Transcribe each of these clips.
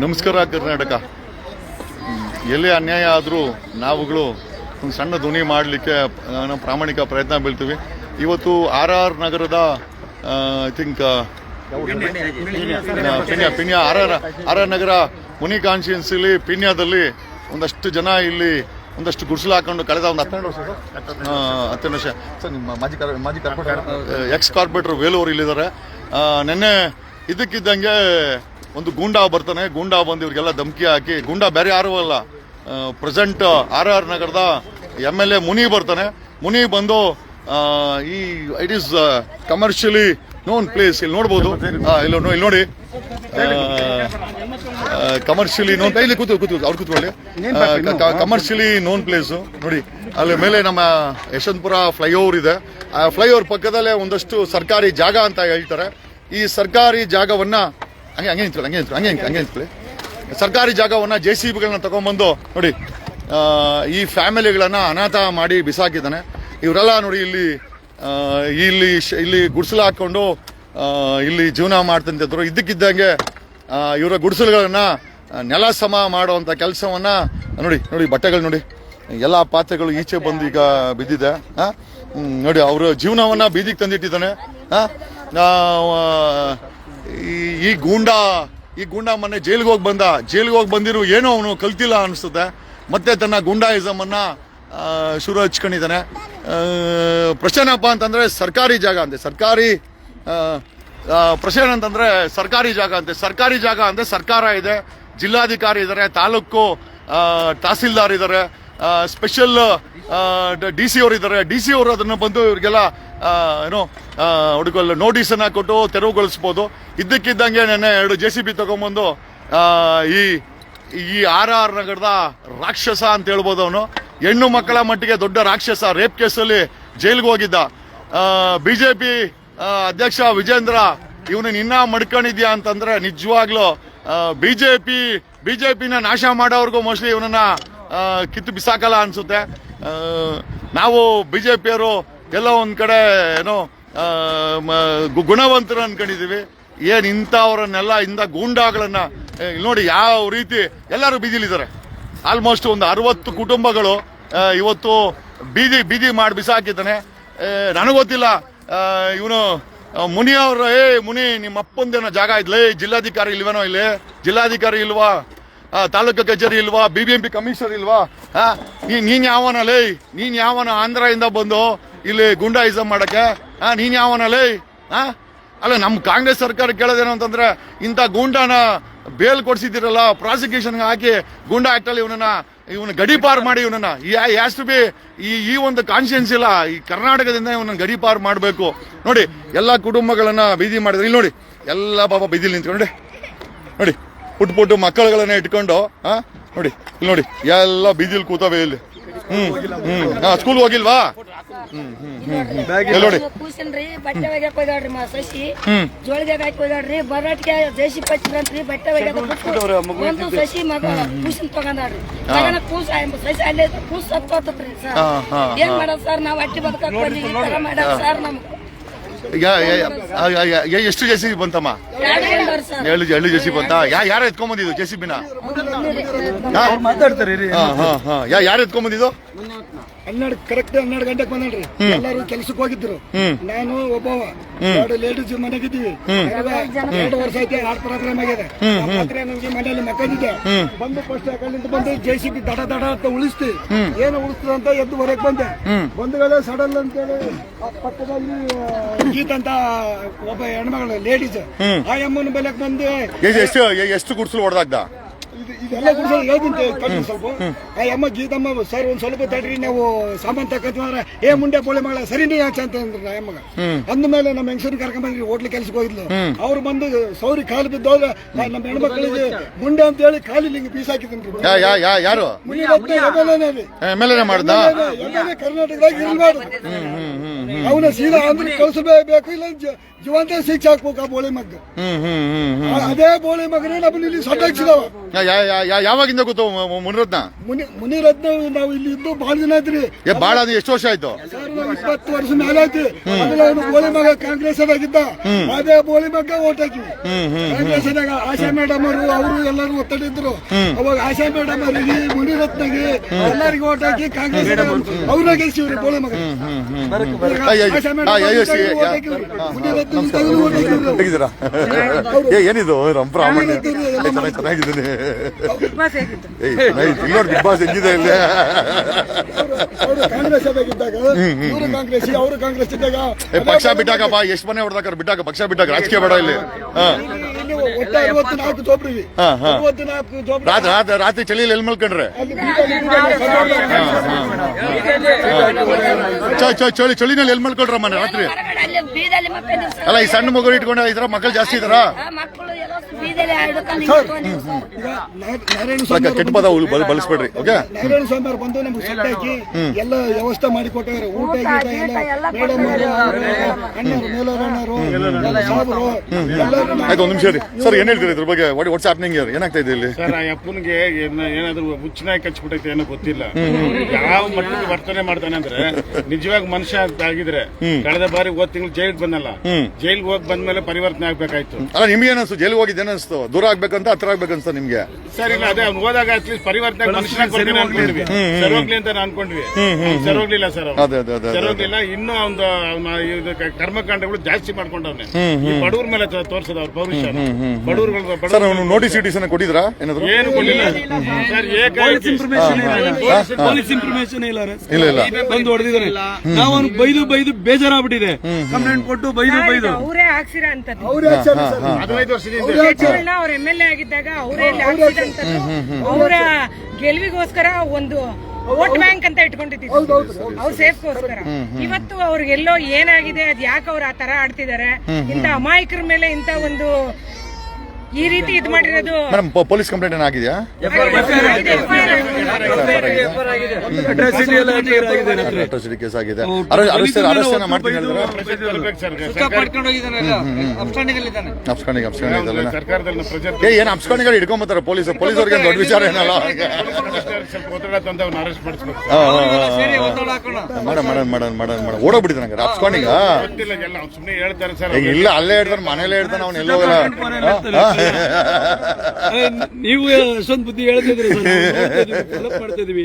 ನಮಸ್ಕಾರ, ಕರ್ನಾಟಕ. ಎಲ್ಲಿ ಅನ್ಯಾಯ ಆದರೂ ನಾವುಗಳು ಒಂದು ಸಣ್ಣ ಧ್ವನಿ ಮಾಡಲಿಕ್ಕೆ ನಾವು ಪ್ರಾಮಾಣಿಕ ಪ್ರಯತ್ನ ಬೀಳ್ತೀವಿ. ಇವತ್ತು ಆರ್ ಆರ್ ನಗರದ I think Peenya Peenya R R R R Nagar ಮುನಿ ಕಾನ್ಸ್ಟಿಟ್ಯೂನ್ಸಿಲಿ ಪಿಣ್ಯದಲ್ಲಿ ಒಂದಷ್ಟು ಜನ ಇಲ್ಲಿ ಒಂದಷ್ಟು ಗುಡಿಸಲು ಹಾಕೊಂಡು ಕಳೆದ ಒಂದು ಹತ್ತೆರಡು ವರ್ಷ? ಹತ್ತೆರಡು ವರ್ಷ. ಸರ್, ನಿಮ್ಮ ಮಾಜಿ ಮಾಜಿ ಕಾರ್ಪೊರೇಟರ್, ಎಕ್ಸ್ ಕಾರ್ಪೊರೇಟರ್ ವೇಲೂರು ಇಲ್ಲಿದ್ದಾರೆ. ನೆನ್ನೆ ಇದಕ್ಕಿದ್ದಂಗೆ ಒಂದು ಗೂಂಡಾ ಬರ್ತಾನೆ ಗೂಂಡಾ ಬಂದು ಇವ್ರಿಗೆಲ್ಲ ಧಮಕಿ ಹಾಕಿ ಗೂಂಡಾ ಬೇರೆ ಯಾರು ಅಲ್ಲ ಪ್ರೆಸೆಂಟ್ ಆರ್ ಆರ್ ನಗರದ ಎಂ ಎಲ್ ಎ ಮುನಿ ಬರ್ತಾನೆ. ಮುನಿ ಬಂದು ಈ it is commercially known place ಇಲ್ಲಿ ನೋಡ್ಬೋದು. ಇಲ್ಲಿ ನೋಡಿ. ಕಮರ್ಷಿಯಲಿ ನೋನ್ ಇಲ್ಲಿ ಕೂತು ಕೂತು ಅವ್ರು ಕೂತ್ಕೊಳ್ಳಿ. ಕಮರ್ಷಿಯಲಿ ನೋನ್ ಪ್ಲೇಸು ನೋಡಿ. ಅಲ್ಲಿ ಮೇಲೆ ನಮ್ಮ ಯಶವಂತಪುರ ಫ್ಲೈಓವರ್ ಇದೆ. ಆ ಫ್ಲೈಓವರ್ ಪಕ್ಕದಲ್ಲೇ ಒಂದಷ್ಟು ಸರ್ಕಾರಿ ಜಾಗ ಅಂತ ಹೇಳ್ತಾರೆ. ಈ ಸರ್ಕಾರಿ ಜಾಗವನ್ನ ಹಂಗೆ ಹಂಗೆ ನಿಂತ್ಕೊಳ್ಳಿ ಹಂಗೆ ನಿಂತ್ಕೊಳ್ಳಿ, ಹಂಗೆ ಹಂಗೆ ನಿಂತ್ಕೊಳ್ಳಿ ಸರ್ಕಾರಿ ಜಾಗವನ್ನು ಜೆ ಸಿ ಬಿಗಳನ್ನ ತಗೊಂಡ್ಬಂದು ನೋಡಿ ಈ ಫ್ಯಾಮಿಲಿಗಳನ್ನು ಅನಾಥ ಮಾಡಿ ಬಿಸಾಕಿದ್ದಾನೆ ಇವರೆಲ್ಲ ನೋಡಿ ಇಲ್ಲಿ ಇಲ್ಲಿ ಇಲ್ಲಿ ಗುಡಿಸಲು ಹಾಕ್ಕೊಂಡು ಇಲ್ಲಿ ಜೀವನ ಮಾಡ್ತಂತಿದ್ರು ಇದ್ದಕ್ಕಿದ್ದಂಗೆ ಇವರ ಗುಡಿಸಲುಗಳನ್ನ ನೆಲ ಸಮ ಮಾಡುವಂಥ ಕೆಲಸವನ್ನು ನೋಡಿ ನೋಡಿ ಬಟ್ಟೆಗಳು ನೋಡಿ ಎಲ್ಲ ಪಾತ್ರೆಗಳು ಈಚೆ ಬಂದು ಈಗ ಬಿದ್ದಿದೆ? ನೋಡಿ, ಅವರ ಜೀವನವನ್ನು ಬೀದಿಗೆ ತಂದಿಟ್ಟಿದ್ದಾನೆ ಆ? ಈ- ಗೂಂಡಾ ಈ ಗೂಂಡಾ ಮೊನ್ನೆ ಜೈಲಿಗೆ ಹೋಗಿ ಬಂದ. ಜೈಲಿಗೆ ಹೋಗಿ ಬಂದಿರು ಏನೋ ಅವನು ಕಲ್ತಿಲ್ಲ ಅನಿಸುತ್ತೆ. ಮತ್ತೆ ತನ್ನ ಗೂಂಡಾಯಿಸಮನ್ನು ಶುರು ಹಚ್ಕೊಂಡಿದ್ದಾನೆ. ಆ, ಅಂತಂದರೆ ಸರ್ಕಾರಿ ಜಾಗ ಅಂತೆ. ಸರ್ಕಾರಿ ಪ್ರಶ್ನೆ ಅಂತಂದರೆ ಸರ್ಕಾರಿ ಜಾಗ ಅಂತೆ. ಸರ್ಕಾರಿ ಜಾಗ ಅಂದರೆ ಸರ್ಕಾರ ಇದೆ. ಜಿಲ್ಲಾಧಿಕಾರಿ ಇದ್ದಾರೆ ತಾಲೂಕು ತಹಸೀಲ್ದಾರ್ ಇದ್ದಾರೆ ಸ್ಪೆಷಲ್ ಡಿ ಸಿ ಅವರು ಇದ್ದಾರೆ. ಡಿ ಸಿ ಅವರು ಅದನ್ನು ಬಂದು ಇವರಿಗೆಲ್ಲ ಏನೋ ಹುಡುಗಲ್ಲ ನೋಟಿಸನ್ನು ಕೊಟ್ಟು ತೆರವುಗೊಳಿಸ್ಬೋದು. ಇದ್ದಕ್ಕಿದ್ದಂಗೆ ನೆನ್ನೆ ಎರಡು ಜೆ ಸಿ ಬಿ ತಗೊಂಬಂದು ಈ ಈ ಆರ್ ಆರ್ ನಗರದ ರಾಕ್ಷಸ ಅಂತ ಹೇಳ್ಬೋದು ಅವನು. ಹೆಣ್ಣು ಮಕ್ಕಳ ಮಟ್ಟಿಗೆ ದೊಡ್ಡ ರಾಕ್ಷಸ ರೇಪ್ ಕೇಸಲ್ಲಿ ಜೈಲಿಗೆ ಹೋಗಿದ್ದ. ಪಿ ಅಧ್ಯಕ್ಷ ವಿಜೇಂದ್ರ ಇವನು ಇನ್ನ ಮಡ್ಕೊಂಡಿದ್ಯಾ ಅಂತಂದ್ರೆ ನಿಜವಾಗ್ಲೂ ಬಿಜೆಪಿ ಬಿಜೆಪಿನ ನಾಶ ಮಾಡೋವ್ರಿಗೂ ಮೋಸ್ಟ್ಲಿ ಇವನನ್ನ ಕಿತ್ತು ಬಿಸಾಕಲ್ಲ ಅನ್ಸುತ್ತೆ. ಬಿ ಜೆ ಪಿಯವರು ಎಲ್ಲ ಒಂದು ಕಡೆ ಏನೋ ಗುಣವಂತರ ಅನ್ಕೊಂಡಿದೀವಿ. ಏನ್ ಇಂಥವ್ರನ್ನೆಲ್ಲ ಇಂಥ ಗೂಂಡಾಗಳನ್ನ ನೋಡಿ ಯಾವ ರೀತಿ ಎಲ್ಲರೂ ಬೀದಿಲಿದ್ದಾರೆ. ಆಲ್ಮೋಸ್ಟ್ ಒಂದು ಅರವತ್ತು ಕುಟುಂಬಗಳು ಇವತ್ತು ಬೀದಿ ಬೀದಿ ಮಾಡಿ ಬಿಸಾಕಿದ್ದಾನೆ. ನನಗೆ ನನಗೊತ್ತಿಲ್ಲ ಇವನು ಮುನಿ ಅವ್ರ ಏ, ಮುನಿ ನಿಮ್ಮ ಅಪ್ಪಂದೇನೋ ಜಾಗ ಇದ್ಲೇ, ಜಿಲ್ಲಾಧಿಕಾರಿ ಇಲ್ವೇನೋ ಇಲ್ಲಿ? ಜಿಲ್ಲಾಧಿಕಾರಿ ಇಲ್ವಾ? ತಾಲೂಕು ಕಚೇರಿ ಇಲ್ವಾ? B B M P commissioner ಇಲ್ವಾ? ನೀನ್ ಯಾವನ ಲೈ? ನೀನ್ ಯಾವನ ಆಂಧ್ರದಿಂದ ಬಂದು ಇಲ್ಲಿ ಗುಂಡಾಯಿಸಮ್ ಮಾಡಕ್ಕೆ? ನೀನ್ ಯಾವನ ಲೈ? ಅಲ್ಲ ನಮ್ಮ ಕಾಂಗ್ರೆಸ್ ಸರ್ಕಾರ ಕೇಳೋದೇನು ಅಂತಂದ್ರೆ, ಇಂಥ ಗೂಂಡಾನ ಬೇಲ್ ಕೊಡ್ಸಿದಿರಲ್ಲ ಪ್ರಾಸಿಕ್ಯೂಷನ್ ಹಾಕಿ ಗೂಂಡಾ ಆಕ್ಟ್ ಅಲ್ಲಿ ಇವನನ್ನ, ಇವನ ಗಡಿಪಾರ್ ಮಾಡಿ ಇವನನ್ನ. ಯಾಸ್ ಟು ಬಿ ಈ ಈ ಒಂದು ಕಾನ್ಶಿಯನ್ಸ್ ಇಲ್ಲ. ಈ ಕರ್ನಾಟಕದಿಂದ ಇವನನ್ನ ಗಡಿಪಾರ್ ಮಾಡಬೇಕು. ನೋಡಿ, ಎಲ್ಲಾ ಕುಟುಂಬಗಳನ್ನ ಬೀದಿ ಮಾಡಿದ್ರೆ, ಇಲ್ಲಿ ನೋಡಿ, ಎಲ್ಲ ಪಾಪ ಬೀದಿಲಿ ನಿಂತ್ಕೊಂಡು ನೋಡಿ. ಪುಟ್ ಪುಟ್ಟು ಮಕ್ಕಳುಗಳನ್ನ ಇಟ್ಕೊಂಡು ಹಾ ನೋಡಿ ಇಲ್ಲಿ ನೋಡಿ ಎಲ್ಲ ಬೀದಿಲ್ ಕೂತವೆ ಇಲ್ಲಿ. ಹ್ಮ್ ಹ್ಮ್. ಹಾ ಸ್ಕೂಲ್ ಹೋಗಿಲ್ವಾ? ಹ್ಮ್ ಹ್ಮ್ ನೋಡಿ? ಕೂಸನ್ರಿ ಬಟ್ಟೆ ಒಗ್ಯಾಕ ಹೋಗ್ಯಾಡ್ರಿ ಮಾ ಸಸಿ. ಹ್ಮ್. ಜೋಳಿಗೆ ಹಾಕಿ ಹೋಗ್ಯಾಡ್ರಿ ಬರಾಟಿಗೆ ಜೇಸಿ ಪಚ್ಚಿದ್ರಂತ್ರಿ ಬಟ್ಟೆ ಒಗ್ಯಾಕ ಬಿಟ್ಟು ಒಂದು ಸಸಿ ಮಗ ಕೂಸಿನ ತಗೊಂಡಾಡ್ರಿ ತಗೊಂಡ ಕೂಸ ಸಸಿ ಅಲ್ಲೇ ಕೂಸ್ ಸತ್ತೋತತ್ರಿ ಸರ್. ಏನ್ ಮಾಡೋದ್ ಸರ್? ನಾವ್ ಅಟ್ಟಿ ಬದುಕಕ್ ಬಂದಿವಿ ಈ ತರ ಮಾಡ್ಯಾರ ಸರ್ ನಮ್ಗೆ. ಎಷ್ಟು ಜೆ ಸಿ ಬಿ ಬಂತಮ್ಮ? ಎಳ್ಳು ಏಳು ಜೆ ಸಿ ಬಂತ? ಯಾರು ಎತ್ಕೊಂಬಂದಿದ್ದು ಜೆ ಸಿ ಬಿನ ಯಾರು ಎತ್ಕೊಂಬಂದಿದ್ದು ಹನ್ನೆರಡು ಕರೆಕ್ಟ್ ಹನ್ನೆರಡು ಗಂಟೆಗೆ ಬಂದ್ರಿ ಎಲ್ಲಾರು ಕೆಲಸಕ್ಕೆ ಹೋಗಿದ್ರು. ನಾನು ಒಬ್ಬವ. ಎರಡು ಲೇಡೀಸ್ ಮನೆಗಿದ್ದೀವಿ. ಎರಡು ವರ್ಷ ಐತೆ ಹಾರ್ಟ್ ಪ್ರಾಬ್ಲಮ್ ಆಗಿದೆ. ನಮ್ಗೆ ಮಾತ್ರೆ ನನಗೆ ಮನೆಯಲ್ಲಿ ಮಕ್ಕಳಿದ್ದೆ ಬಂದು ಫಸ್ಟ್ ಅಕಾಲಿಂದ ಬಂದು ಜೆ ಸಿ ಬಿ ದಡ ದಡ ಅಂತ ಉಳಿಸ್ತಿ. ಏನು ಉಳಿಸ್ತದ ಅಂತ ಎದ್ದು ಹೊರಗೆ ಬಂದೆ. ಬಂಧುಗಳೇ ಸಡಲ್ ಅಂತೇಳಿ ಆ ಪಕ್ಕದಲ್ಲಿ ಗೀತ ಅಂತ ಒಬ್ಬ ಹೆಣ್ಮಗಳು ಲೇಡೀಸ್ ಆ ಅಮ್ಮನ ಬೆಲೆಗೆ ಬಂದು ಎಷ್ಟು ಎಷ್ಟು ಗುಡ್ಸಲು ಹೊಡೆದಾಗ್ದ? ಇದು- ಇದೆಲ್ಲ ಹೇಳ್ತೀನಿ ಸ್ವಲ್ಪ. ಆ ಅಮ್ಮ ಗೀತಮ್ಮ ಸರ್ ಒಂದ್ ಸ್ವಲ್ಪ ತಡ್ರಿ ನಾವು ಸಾಮಾನ್ ತಕ್ಕಂತ ಏ ಮುಂಡೆ ಪೊಳೆ ಮಗಳ ಸರಿ ನೀ ಆಚೆ ಅಂತ ಅಂದ್ರು ಆ ಅಮ್ಮಗ ಅಂದ ಮೇಲೆ ನಮ್ಮ ಹೆಂಗಸರು ಕರ್ಕೊಂಡ್ ಬಂದ್ರಿ ಹೋಟ್ಲ್ ಕೆಲ್ಸಕ್ಕೆ ಹೋಗಿದ್ಲು. ಅವ್ರು ಬಂದು ಸೌರಿ ಕಾಲು ಬಿದ್ದೋದ್ರೆ ನಮ್ಮ ಹೆಣ್ಮಕ್ಳಿಗೆ ಮುಂಡೆ ಅಂತ ಹೇಳಿ ಕಾಲಿಗೆ ಹಿಂಗೆ ಪೀಸ್ ಹಾಕಿದ್ರು. ಯಾರು? ಕರ್ನಾಟಕದಾಗ ಇರ್ಬಾರ್ದು ಅವನ ಸೀದಾ ಆಂಧ್ರ ಕಳಿಸಬೇಕು ಇಲ್ಲ ಜೀವಂತ ಶಿಕ್ಷೆ ಹಾಕ್ಬೇಕು ಆ ಬೋಳಿ ಮಗ್ಗ. ಹ್ಮ್ ಹ್ಮ್ ಹ್ಮ್ ಹ್ಮ್. ಅದೇ ಬೋಳಿ ಮಗನೇ ನಮ್ಮನ್ನ ಇಲ್ಲಿ ಸೊಡ್ಡಾಕ್ಸಿದವ ಯಾ- ಯಾ- ಯಾ- ಯಾ- ಯಾವಾಗಿಂದ ಗೊತ್ತು ಮ- ಮ- ಮುನಿರತ್ನ? ಮುನಿ ಮುನಿರತ್ನ ನಾವು ಇಲ್ಲಿ ಇದ್ದು ಬಹಳ ದಿನ ಆಯ್ತ್ರಿ. ಏ ಬಾಳ ಅದು ಎಷ್ಟು ವರ್ಷ ಆಯ್ತು? ಸರ್ ಇಪ್ಪತ್ತು ವರ್ಷ ಮೇಲೆ ಐತಿ ಆಮೇಲೆ ಅವನು ಬೋಳಿ ಮಗ ಕಾಂಗ್ರೆಸ್ ಆಗಿದ್ದ ಅದೇ ಬೋಳಿ ಮಗ ಓಟ್ ಹಾಕಿವಿ ಕಾಂಗ್ರೆಸ್ ಆಶಾ ಮೇಡಮ್ ಅವರು ಅವರು ಎಲ್ಲರೂ ಒತ್ತಡಿದ್ರು ಅವಾಗ ಆಶಾ ಮೇಡಮ್ ಅವರಿಗೆ ಮುನಿರತ್ನಗೆ ಎಲ್ಲರಿಗೂ ಓಟ್ ಹಾಕಿ ಕಾಂಗ್ರೆಸ್ ಅವ್ರನ್ನ ಗೆಲ್ಸಿವ್ರಿ ಬೋಳಿ ಮಗ. ಹ್ಮ್ ಹ್ಮ್ ಹ್ಮ್. ಅಯ್ಯೋ, ಹಾಕಿವ್ರಿ. ಮುನಿರತ್ನಗೆ ತೆಗೆದು ಓಟ್ ಹಾಕಿವ್ರಿ. ಹೇಗಿದ್ದೀರಾ? ಏ ಏನಿದು? ಚೆನ್ನಾಗಿ ಚೆನ್ನಾಗಿದ್ದೀನಿ. ಏಯ್ ಇಲ್ಲ ಬಿಗ್ ಬಾಸ್ ಹೆಂಗಿದೆ ಇಲ್ಲಿ? ಅವರು ಕಾಂಗ್ರೆಸ್ ಇವರು ಕಾಂಗ್ರೆಸ್ ಅವರು ಕಾಂಗ್ರೆಸ್ ಇದ್ದಾಗ ಏ ಪಕ್ಷ ಬಿಟ್ಟಾಕಪ್ಪ ಎಷ್ಟು ಮನೆ ಹೊಡೆದಾಕ ಬಿಟ್ಟಾಕ ಪಕ್ಷ ಬಿಟ್ಟಾಕ ರಾಜಕೀಯ ಬೇಡ ಇಲ್ಲಿ. ಹಾ. ಜೋಬ್ರಿವಿ ಜೋಬ್ರಿ ರಾತ್ರಿ ರಾತ್ರಿ ರಾತ್ರಿ ಚಳಿಯಲ್ಲಿ ಎಲ್ಲಿ ಮಲ್ಕೊಂಡ್ರೆ? ಚ- ಚ- ಚಳಿ ಚಳಿನಲ್ಲಿ ಎಲ್ಲಿ ಮಲ್ಕೊಂಡ್ರ ಮನೆ ರಾತ್ರಿ ಬೀದಲ್ಲಿ ಮಕ್ಕಳು ಅಲ್ಲ ಈ ಸಣ್ಣ ಮಗು ಇಟ್ಕೊಂಡು ಇದ್ರ ಮಕ್ಕಳು ಜಾಸ್ತಿ ಇದಾರ ಮಕ್ಕಳು ಕೆಟ್ಟ ಪದ ಬಳಸ್ಬೇಡ್ರಿ ಓಕೆ ನಾರಾಯಣ ಸ್ವಾಮಿ ಅವ್ರು ಬಂದು ನಮ್ಗೆ ಸೆಟ್ ಹಾಕಿ ಎಲ್ಲ ವ್ಯವಸ್ಥೆ ಮಾಡಿ ಕೊಟ್ಟವ್ರೆ ಊಟ ಗೀಟ ಎಲ್ಲ ಮೇಡಮ್ ಅಣ್ಣರು ಮೇಲರಣ್ಣರು ಸಾಬ್ರು ಆಯ್ತು ಒಂದು ನಿಮಿಷ ರೀ ಸರ್ ಏನ್ ಹೇಳ್ತೀರಿ ಇದ್ರ ಬಗ್ಗೆ? ವಾಟ್ಸ್ ನಿಂಗೆ ಏನಾಗ್ತಾ ಇದೆ ಇಲ್ಲಿ? ಸರ್ ಆ ಅಪ್ಪನಿಗೆ ಏನ- ಏನಾದ್ರು ಹುಚ್ಚನಾಗಿ ಕಚ್ಬಿಟ್ಟೈತೆ ಏನೋ ಗೊತ್ತಿಲ್ಲ. ಯಾವ ಮಟ್ಟಕ್ಕೆ ವರ್ತನೆ ಮಾಡ್ತಾನೆ ಅಂದ್ರೆ ನಿಜವಾಗಿ ಮನುಷ್ಯ ಅಂತ ಆಗಿದ್ರೆ ಕಳೆದ ಬಾರಿ ಹೋದ್ ತಿಂಗಳು ಜೈಲ್ ಬಂದಲ್ಲ. ಜೈಲ್ಗೆ ಹೋಗಿ ಬಂದ್ಮೇಲೆ ಪರಿವರ್ತನೆ ಆಗ್ಬೇಕಾಯ್ತು. ಅಲ್ಲ ನಿಮ್ಗೆ ಏನಿಸ್ತು ಜೈಲಿಗೆ ಹೋಗಿದ್ದು ಏನಿಸ್ತು ದೂರ ಆಗ್ಬೇಕಂತ ಹತ್ರ ಆಗ್ಬೇಕಂತ ನಿಮ್ಗೆ. ಸರ್ ಇಲ್ಲ ಅದೇ ಅವ್ನು ಹೋದಾಗ ಅಟ್ಲೀಸ್ಟ್ ಪರಿವರ್ತನೆ ಮನುಷ್ಯನ ಕೊಡ್ತೀನಿ ಅನ್ಕೊಂಡ್ವಿ ಸರ್ ಹೋಗ್ಲಿ ಅಂತ ಅನ್ಕೊಂಡ್ವಿ. ಸರೋಗ್ಲಿಲ್ಲ ಹೋಗ್ಲಿಲ್ಲ ಸರ್. ಅದೇ ಅದೇ ಅದೇ ಸರ್ ಅದೇ. ಹೋಗ್ಲಿಲ್ಲ ಇನ್ನೂ ಒಂದು ಅವ್ನ ಕರ್ಮಕಾಂಡಗಳು ಜಾಸ್ತಿ ಮಾಡ್ಕೊಂಡವ್ನೆ. ಈ ಬಡವ್ರ ಮೇಲೆ ತೋರ್ಸದ ಅವ್ರ ಪೌರುಷ ಬಡವ್ರುಗಳು ಸರ್ ಬಡವ್ರು ಅವನು ನೋಟಿಸ್ ಇಟ್ಟಿಸ್ ಕೊಟ್ಟಿದ್ರಾ ಏನಾದ್ರು? ಏನು ಕೊಡಿಲ್ಲ ಸರ್ ಏಕಾಏಕಿ ಪೊಲೀಸ್ ಇನ್ಫಾರ್ಮೇಶನ್ ಇಲ್ಲ. ಇಲ್ಲ ಇಲ್ಲ. ಬಂದು ಹೊಡೆದಿದ್ದಾರೆ. ನಾವು ಅವ್ನು ಬೈದು ಬೈದು ಬೇಜಾರಾಗ್ಬಿಟ್ಟಿದೆ. ಕಂಪ್ಲೇಂಟ್ ಕೊಟ್ಟು ಬೈದು ಬೈದು. ಅವರೇ ಹಾಕ್ಸಿರ ಅಂತ ಹದಿನೈದು ವರ್ಷದಿಂದ ಹೆಚ್ಚುಗಳನ್ನ ಅವ್ರ ಎಂ ಎಲ್ ಎ ಆಗಿದ್ದಾಗ ಅವರೇ ಅವರ ಗೆಲುವಿಗೋಸ್ಕರ ಒಂದು ವೋಟ್ ಬ್ಯಾಂಕ್ ಅಂತ ಇಟ್ಕೊಂಡಿದ್ದೀವಿ. ಅವ್ರ ಸೇಫ್ಗೋಸ್ಕರ. ಇವತ್ತು ಅವ್ರಿಗೆಲ್ಲೋ ಏನಾಗಿದೆ ಅದ್ ಯಾಕೆ ಅವ್ರು ಆ ತರ ಆಡ್ತಿದ್ದಾರೆ? ಇಂತ ಅಮಾಯಕರ ಮೇಲೆ ಇಂತ ಒಂದು ಈ ರೀತಿ ಇದು ಮಾಡಿರೋದು ಮೇಡಮ್ ಪೊಲೀಸ್ ಕಂಪ್ಲೇಂಟ್ ಏನಾಗಿದೆಯಾ? ಆಗಿದೆ, FIR ಆಗಿದೆ. ಅಟ್ರಾಸಿಟಿ ಕೇಸ್ ಆಗಿದೆ ಅರೆಸ್ಟ್ ಅರೆಸ್ಟ್ ಏನ ಮಾಡ್ತೀನಿ ಹೇಳಿದ್ರೆ ಅಪ್ಸ್ಕಾಂಡಿಂಗ್ ಅಪ್ಸ್ಕಾಂಡಿಂಗ್ ಏನ್ ಅಪ್ಸ್ಕಾಂಡಿಗಳು ಹಿಡ್ಕೊಂಬತ್ತಾರೆ ಪೊಲೀಸ್ ಪೊಲೀಸ್ ಪೊಲೀಸರಿಗೆ ದೊಡ್ಡ ವಿಚಾರ ಏನಲ್ಲ? ಸ್ವಲ್ಪ ಒತ್ತಡ ತಂದು ಅವ್ನ ಅರೆಸ್ಟ್ ಮಾಡಿಸ್ಬೇಕು. ಸೇರಿ ಒತ್ತಡ ಹಾಕೋಣ. ಮಾಡನ್ ಮಾಡನ್ ಮಾಡನ್ ಮಾಡನ್ ಮಾಡನ್ ಓಡೋಗ್ಬಿಟ್ಟಿದ್ದಾನೆ ಹಂಗಾರೆ ಅಪ್ಸ್ಕಾಂಡಿಂಗ ಗೊತ್ತಿಲ್ಲ ಎಲ್ಲ ಅವ್ನು ಸುಮ್ಮನೆ ಹೇಳ್ತಾರೆ ಸರ್. ಈಗ ಇಲ್ಲ ಅಲ್ಲೇ ಹೇಳ್ತಾನೆ ಮನೇಲೇ ಹೇಳ್ತಾನೆ ಅವ್ನು ಎಲ್ಲೋ ಏ, ನೀವು ಅಷ್ಟೊಂದು ಬುದ್ಧಿ ಹೇಳ್ತಿದ್ರಿ ಸರ್. ಮಾಡ್ತಾ ಇದೀವಿ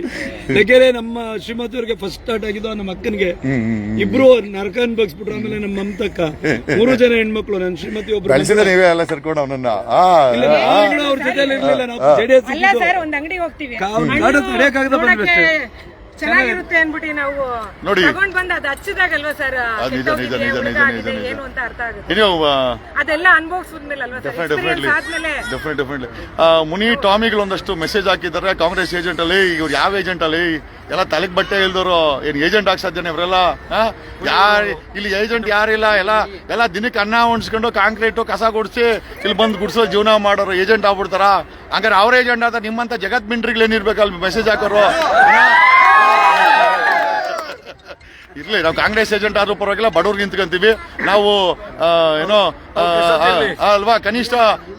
ನಮ್ಮ ಶ್ರೀಮತಿಯವ್ರಿಗೆ ಫಸ್ಟ್ ಸ್ಟಾರ್ಟ್ ಆಗಿದ್ದು ನಮ್ಮ ಅಕ್ಕನಿಗೆ. ಇಬ್ರು ನರಕ ಬಿಟ್ರ ಆಮೇಲೆ ನಮ್ಮ ಮಮತಕ್ಕ. ಮೂರು ಜನ ಹೆಣ್ಮಕ್ಳು ನನ್ನ ಶ್ರೀಮತಿ ಒಬ್ರು. ಬೆಳೆಸಿದ ನೀವೇ ಎಲ್ಲ ಸರ್ಕೊಂಡು ಅವನನ್ನ. ಅವ್ರು ಜೊತೆ ಇರ್ಲಿಲ್ಲ ನಾವು ಜೆಡಿಎಸ್ ಅಲ್ಲ ಸರ್ ಒಂದ್ ಅಂಗಡಿ ಹೋಗ್ತೀವಿ. ಅವ್ನ್ ಹಣ್ಣು ಗಾಡಿ ಚೆನ್ನಾಗಿರುತ್ತೆ ಅನ್ಬಿಟ್ಟು ನಾವು ನೋಡಿ. ತಗೊಂಡ್ ಬಂದ್ ಅದ್ ಹಚ್ಚಿದಾಗಲ್ವಾ ಸರ್ ಅದು ನಿಜ, ನಿಜ, ನಿಜ, ನಿಜ, ನಿಜ, ನಿಜ. ಏನು ಅಂತ ಅರ್ಥ ಆಗುತ್ತೆ. ಇನ್ನು ಅದೆಲ್ಲ ಅನ್ಭವಿಸಿದ್ಮೇಲೆ ಅಲ್ವಾ ಸರ್ ಡೆಫಿನೆಟ್ಲಿ ಆದ್ಮೇಲೆ. ಡೆಫಿನೆಟ್ ಡೆಫಿನೆಟ್ಲಿ ಮುನಿ ಟಾಮಿಗಳು ಒಂದಷ್ಟು ಮೆಸೇಜ್ ಹಾಕಿದ್ದಾರೆ. ಕಾಂಗ್ರೆಸ್ ಏಜೆಂಟ್ ಅಲ್ಲಿ ಇವ್ರು ಯಾವ ಏಜೆಂಟ್ ಅಲ್ಲಿ? ಎಲ್ಲ ತಲೆಗೆ ಬಟ್ಟೆ ಇಲ್ದವ್ರು ಏನ್ ಏಜೆಂಟ್ ಆಗ್ ಸಾಧ್ಯನೇ ಇವರೆಲ್ಲ? ಯಾರು ಇಲ್ಲಿ ಏಜೆಂಟ್ ಯಾರಿಲ್ಲ? ಎಲ್ಲ ಎಲ್ಲ ದಿನಕ್ಕೆ ಅನ್ನ ಉಣ್ಸ್ಕೊಂಡು ಕಾಂಕ್ರೀಟು ಕಸ ಗುಡಿಸಿ ಇಲ್ಲಿ ಬಂದು ಗುಡ್ಸೋ ಜೀವನ ಮಾಡೋರು ಏಜೆಂಟ್ ಆಗ್ಬಿಡ್ತಾರ? ಹಂಗಾರೆ ಅವ್ರ ಏಜೆಂಟ್ ಆದ್ರೆ ನಿಮ್ಮಂತ ಜಗತ್ ಮಿಂಟ್ರಿಗಳು ಅಲ್ಲಿ ಮೆಸೇಜ್ ಹಾಕೋರು? ಇರ್ಲಿ ನಾವು ಕಾಂಗ್ರೆಸ್ ಏಜೆಂಟ್ ಆದ್ರೂ ಪರವಾಗಿಲ್ಲ ಬಡವ್ರಿಗೆ ನಿಂತ್ಕೊಂತೀವಿ. ನಾವು ಏನೋ ಅಲ್ವಾ? ಕನಿಷ್ಠ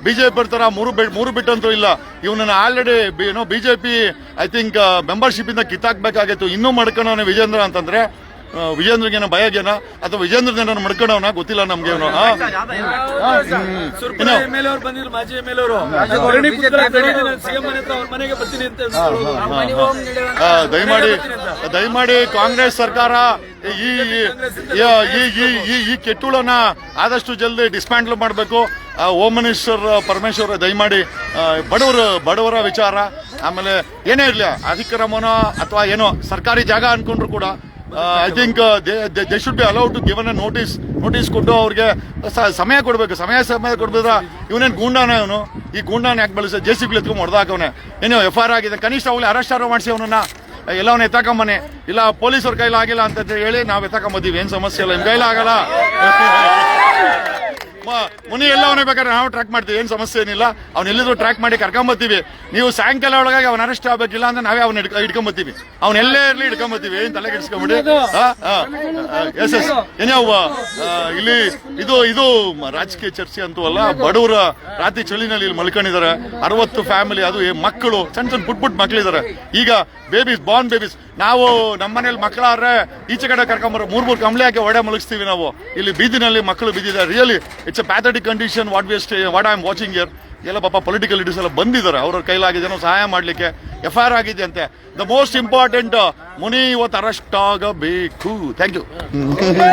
ಬಿಜೆಪಿ ಬರ್ತಾರ ಮೂರು ಬಿಟ್ ಮೂರು ಬಿಟ್ಟಂತೂ ಇಲ್ಲ. ಇವನನ್ನ ಆಲ್ರೆಡಿ ಏನೋ ಬಿಜೆಪಿ ಐ ಥಿಂಕ್ ಮೆಂಬರ್ಶಿಪ್ ಇಂದ ಕಿತ್ತಾಕ್ಬೇಕಾಗಿತ್ತು ಇನ್ನೂ ಮಾಡ್ಕೊಂಡು ವಿಜೇಂದ್ರ ಅಂತಂದ್ರೆ ವಿಜೇಂದ್ರಗೇನ ಭಯಗೇನ? ಅಥವಾ ವಿಜೇಂದ್ರನ ಮಡ್ಕೊಂಡವನ? ಗೊತ್ತಿಲ್ಲ ನಮ್ಗೆ ಅಂತ ದಯಮಾಡಿ ದಯಮಾಡಿ ಕಾಂಗ್ರೆಸ್ ಸರ್ಕಾರ ಈ ಈ- ಈ ಈ- ಈ ಈ ಕೆಟ್ಟುಳನ್ನ ಆದಷ್ಟು ಜಲ್ದಿ ಡಿಸ್ಮ್ಯಾಂಟ್ಲ್ ಮಾಡಬೇಕು. ಹೋಮ್ ಮಿನಿಸ್ಟರ್ ಪರಮೇಶ್ವರ್ ದಯಮಾಡಿ ಬಡವರು ಬಡವರ ಬಡವರ ವಿಚಾರ. ಆಮೇಲೆ ಏನೇ ಇರಲಿ ಅಧಿಕ್ರಮನೋ ಅಥವಾ ಏನೋ ಸರ್ಕಾರಿ ಜಾಗ ಅನ್ಕೊಂಡ್ರು ಕೂಡ I think they should be allowed to given a notice notice ಕೊಟ್ಟು ಅವ್ರಿಗೆ ಸಮಯ ಕೊಡಬೇಕು. ಸಮಯ ಸಮಯ ಕೊಡ್ಬೇದ್ರ ಇವನೇನು ಗೂಂಡಾನ ಇವನು? ಈ ಗೂಂಡಾನ ಯಾಕೆ ಬೆಳೆಸ ಜೆ ಸಿ ಬಿ ಎತ್ಕೊಂಡು ಹೊಡೆದಾಕವನೆ. ಏನೋ ಎಫ್ ಆರ್ ಆಗಿದೆ. ಕನಿಷ್ಠ ಅವಳು ಅರೆಸ್ಟ್ ಆರೋ ಮಾಡಿಸಿ ಅವನನ್ನ. ಎಲ್ಲವನ್ನ ಎತ್ತಾಕೊಂಬನೆ ಇಲ್ಲ ಪೊಲೀಸ್ ಅವ್ರ ಆಗಿಲ್ಲ ಅಂತ ಹೇಳಿ ನಾವು ಎತ್ತಾಕೊಂಬತ್ತೀವಿ ಏನು ಸಮಸ್ಯೆ ಇಲ್ಲ. ನಿಮ್ಮ ಕೈಲಾಗಲ್ಲ? ಮುನಿ ಎಲ್ಲ ಅವನೇ ಬೇಕಾದ್ರೆ ನಾವು ಟ್ರ್ಯಾಕ್ ಮಾಡ್ತೀವಿ ಏನು ಸಮಸ್ಯೆ ಏನಿಲ್ಲ. ಅವ್ನ ಎಲ್ಲಿದ್ರು ಟ್ರ್ಯಾಕ್ ಮಾಡಿ ಕರ್ಕೊಂಬತ್ತೀವಿ. ನೀವು ಸಾಯಂಕಾಲ ಒಳಗಾಗಿ ಅವ್ನ ಅರೆಸ್ಟ್ ಆಗಬೇಕಿಲ್ಲ ಅಂದ್ರೆ ನಾವೇ ಅವ್ನ ಹಿಡ್ಕೊಂಬತ್ತೀವಿ. ಅವ್ನ ಎಲ್ಲೇ ಇರಲಿ ಹಿಡ್ಕೊಂಬತ್ತೀವಿ. ಏನ್ ತಲೆ ಕೆಡಿಸ್ಕೊಂಬಿಡಿ ಎಸ್ ಎಸ್ ಏನ್ಯಾವ ಇಲ್ಲಿ ಇದು ಇದು ರಾಜಕೀಯ ಚರ್ಚೆ ಅಂತೂ ಅಲ್ಲ ಬಡವರ ರಾತ್ರಿ ಚಳಿನಲ್ಲಿ ಇಲ್ಲಿ ಮಲ್ಕೊಂಡಿದ್ದಾರೆ. ಅರವತ್ತು ಫ್ಯಾಮಿಲಿ ಅದು ಮಕ್ಕಳು ಸಣ್ಣ ಸಣ್ಣ ಪುಟ್ ಪುಟ್ ಮಕ್ಕಳಿದ್ದಾರೆ ಈಗ ಬೇಬೀಸ್ ಬಾರ್ನ್ ಬೇಬೀಸ್ ನಾವು ನಮ್ಮ ಮನೇಲಿ ಮಕ್ಕಳಾದ್ರೆ ಈಚೆ ಕಡೆ ಕರ್ಕೊಂಬರೋ, ಮೂರ್ ಮೂರು ಕಂಬಳಿ ಹಾಕಿ ಒಡೆ ಮಲಗಿಸ್ತೀವಿ ನಾವು. ಇಲ್ಲಿ ಬೀದಿನಲ್ಲಿ ಮಕ್ಕಳು ಬಿದ್ದಿದ್ದಾರೆ really it's a pathetic condition what we stay what I am watching here ಎಲ್ಲ ಪಾಪ ಪೊಲಿಟಿಕಲ್ ಲೀಡರ್ಸ್ ಎಲ್ಲ ಬಂದಿದ್ದಾರೆ. ಅವ್ರ ಕೈಲಾಗಿದ್ದೇನೋ ಸಹಾಯ ಮಾಡ್ಲಿಕ್ಕೆ ಎಫ್ ಐ ಆರ್ ಆಗಿದೆ ಅಂತೆ ದ ಮೋಸ್ಟ್ ಇಂಪಾರ್ಟೆಂಟ್ ಮುನಿ ಇವತ್ತು ಅರೆಸ್ಟ್ ಆಗಬೇಕು. Thank you